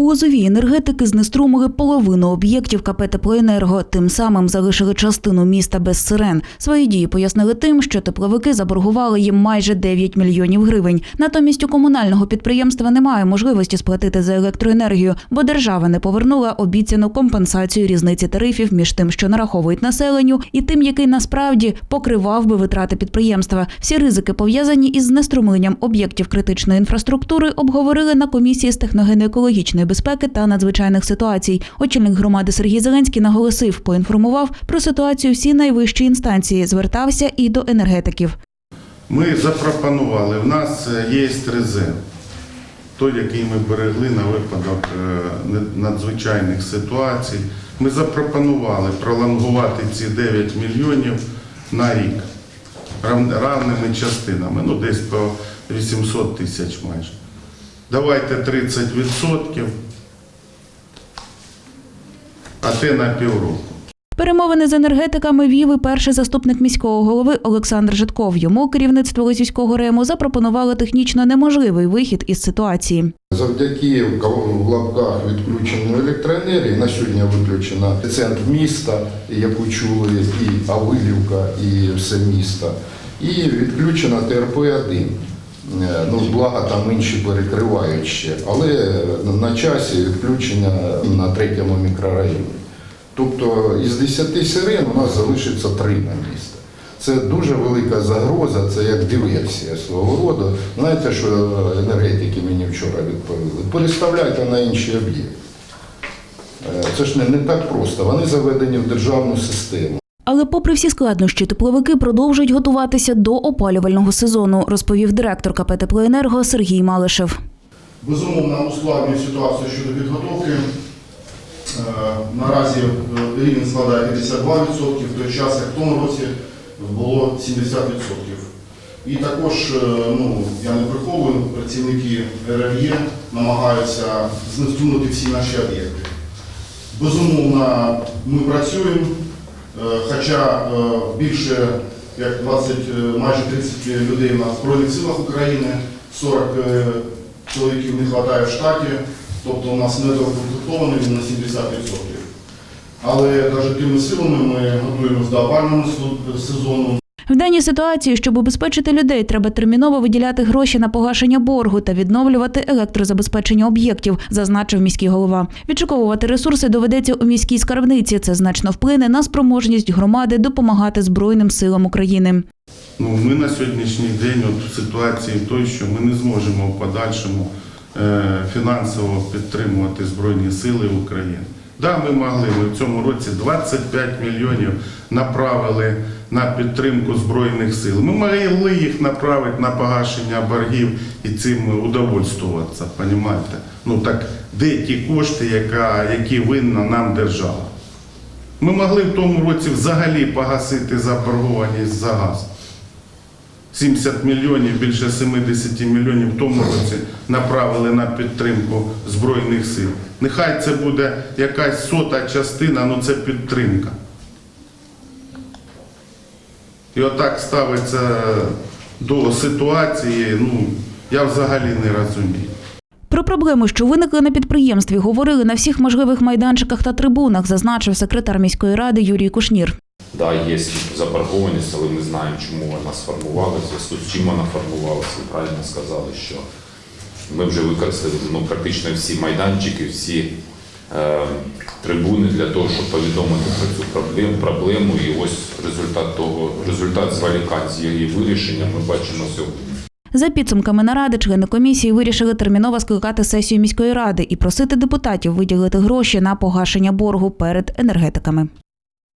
У Лозовій енергетики знеструмили половину об'єктів КП «Теплоенерго», тим самим залишили частину міста без сирен. Свої дії пояснили тим, що тепловики заборгували їм майже 9 мільйонів гривень. Натомість у комунального підприємства немає можливості сплатити за електроенергію, бо держава не повернула обіцяну компенсацію різниці тарифів між тим, що нараховують населенню, і тим, який насправді покривав би витрати підприємства. Всі ризики пов'язані із знеструмленням об'єктів критичної інфраструктури обговорили на комісії з техногенно-екологічної безпеки та надзвичайних ситуацій. Очільник громади Сергій Зеленський наголосив, поінформував про ситуацію всі найвищі інстанції, звертався і до енергетиків. Ми запропонували, в нас е, є резерв, той, який ми берегли на випадок е, надзвичайних ситуацій. Ми запропонували пролонгувати ці 9 мільйонів на рік равними частинами, ну десь по 800 тисяч майже. Давайте 30%, а те на півроку. Перемовини з енергетиками вів і перший заступник міського голови Олександр Житков. Йому керівництво Лозівського рему запропонувало технічно неможливий вихід із ситуації. Завдяки в лапках відключенню електроенергії на сьогодні виключена центр міста, яку чули і Авилівка, і все місто, і відключена ТРП-1. Е, Ну, благо там інші перекривають ще, але на часі відключення на третьому мікрорайоні. Тобто із 10 сирен у нас залишиться 3 на місто. Це дуже велика загроза, це як диверсія свого роду. Знаєте, що енергетики мені вчора відповіли? Переставляйте на інші об'єкти. Е, Це ж не, не так просто. Вони заведені в державну систему. Але, попри всі складнощі, тепловики продовжують готуватися до опалювального сезону, розповів директор КП «Теплоенерго» Сергій Малишев. Безумовно, ускладнює ситуацію щодо підготовки. Е, Наразі е, рівень складає 52%, в той час, як в тому році було 70%. І також, е, ну, я не приховую, працівники РРЄ намагаються знеструнути всі наші об'єкти. Безумовно, ми працюємо, хоча е, більше як 20, е, майже 30 людей у нас в Збройних силах України, 40 е, чоловіків не вистачає в штаті, тобто у нас недоукомплектований він на 70%. Але навіть тими силами ми готуємося до опального сезону. В даній ситуації, щоб убезпечити людей, треба терміново виділяти гроші на погашення боргу та відновлювати електрозабезпечення об'єктів, зазначив міський голова. Відшуковувати ресурси доведеться у міській скарбниці. Це значно вплине на спроможність громади допомагати Збройним силам України. Ну, ми на сьогоднішній день от в ситуації той, що ми не зможемо в подальшому е, фінансово підтримувати Збройні Сили України. Да, ми могли. Ми в цьому році 25 мільйонів направили на підтримку Збройних сил. Ми могли їх направити на погашення боргів і цим удовольствуватися, розумієте? Ну так де ті кошти, яка, які винна нам держава? Ми могли в тому році взагалі погасити заборгованість за газ. 70 мільйонів, більше 70 мільйонів в тому році направили на підтримку Збройних сил. Нехай це буде якась сота частина, але це підтримка. І отак ставиться до ситуації, ну, я взагалі не розумію. Про проблеми, що виникли на підприємстві, говорили на всіх можливих майданчиках та трибунах, зазначив секретар міської ради Юрій Кушнір. Да, є заборгованість, але ми знаємо, чому вона сформувалася, з чим вона формувалася. Ви правильно сказали, що ми вже використали ну, практично всі майданчики, всі трибуни для того, щоб повідомити про цю проблему, проблему. І ось результат того, результат зволікань з її вирішення ми бачимо сьогодні. За підсумками наради, члени комісії вирішили терміново скликати сесію міської ради і просити депутатів виділити гроші на погашення боргу перед енергетиками.